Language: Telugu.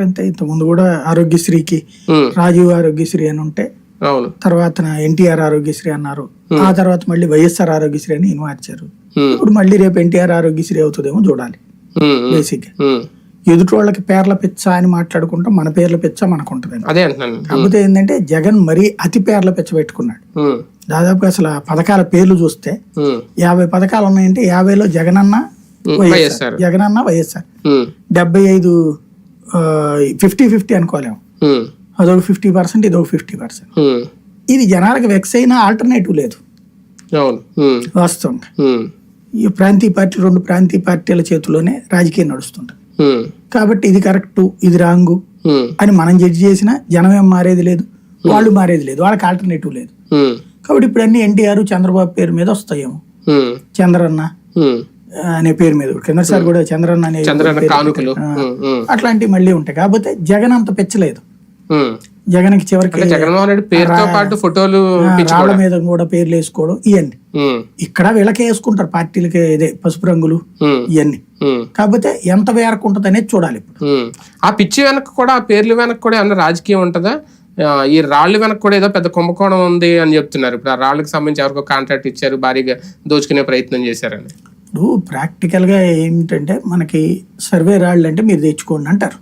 అంతే ఇంతకుముందు కూడా ఆరోగ్యశ్రీకి రాజీవ్ ఆరోగ్యశ్రీ అని ఉంటే అవును. తర్వాత ఎన్టీఆర్ ఆరోగ్యశ్రీ అన్నారు. ఆ తర్వాత మళ్ళీ వైఎస్ఆర్ ఆరోగ్యశ్రీ అని మార్చారు. ఇప్పుడు మళ్ళీ రేపు ఎన్టీఆర్ ఆరోగ్యశ్రీ అవుతుందేమో చూడాలి. బేసిక్. ఎదుటి వాళ్ళకి పేర్ల పిచ్చ అని మాట్లాడుకుంటాం మన పేర్ల పిచ్చ మనకు ఉంటుంది కాకపోతే ఏంటంటే జగన్ మరీ అతి పేర్ల పిచ్చ పెట్టుకున్నాడు. దాదాపుగా అసలు పథకాల పేర్లు చూస్తే యాభై పథకాలు ఉన్నాయంటే యాభైలో జగనన్న ఉమ్, వైఎస్ఆర్. వైఎస్ఆర్. జగనన్న వైఎస్ఆర్. డెబ్బై ఐదు ఫిఫ్టీ ఫిఫ్టీ అనుకోలేము. అదొక ఫిఫ్టీ పర్సెంట్ ఇదొక ఫిఫ్టీ పర్సెంట్ ఇది జనాలకు వెక్స్ అయినా ఆల్టర్నేటివ్ లేదు. వాస్తవంగా ఈ ప్రాంతీయ పార్టీ రెండు ప్రాంతీయ పార్టీల చేతిలోనే రాజకీయం నడుస్తుంటుంది కాబట్టి ఇది కరెక్ట్ ఇది రాంగు అని మనం జడ్జి చేసినా జనం ఏం మారేది లేదు వాళ్ళు మారేది లేదు వాళ్ళకి ఆల్టర్నేటివ్ లేదు. కాబట్టి ఇప్పుడు అన్ని ఎన్టీఆర్ చంద్రబాబు పేరు మీద వస్తాయేమో. చంద్రన్న అనే పేరు మీద కిందసారి కూడా చంద్రన్న అనే కానుకలు. అట్లాంటివి మళ్ళీ ఉంటాయి. కాకపోతే జగన్ అంత పెచ్చలేదు. ఉమ్. జగన్కి చివరికి జగన్మోహన్ రెడ్డి పేరుతో పాటు ఫోటోలు కూడా. మీద కూడా పేర్లు వేసుకోవడం ఇవన్నీ ఇక్కడ వీళ్ళకే వేసుకుంటారు పార్టీలకి ఇదే పసుపు రంగులు ఇవన్నీ కాకపోతే ఎంత వేరకు ఉంటుంది అనేది చూడాలి ఇప్పుడు. ఆ పిచ్చి వెనక కూడా ఆ పేర్లు వెనక కూడా ఏమన్నా రాజకీయం ఉంటుందా? ఈ రాళ్ళు వెనక కూడా ఏదో పెద్ద కుంభకోణం ఉంది అని చెప్తున్నారు. ఇప్పుడు ఆ రాళ్ళకి సంబంధించి ఎవరికో కాంట్రాక్ట్ ఇచ్చారు భారీగా దోచుకునే ప్రయత్నం చేశారని. ఇప్పుడు ప్రాక్టికల్గా ఏంటంటే మనకి సర్వే రాళ్ళు అంటే మీరు తెచ్చుకోండి అంటారు.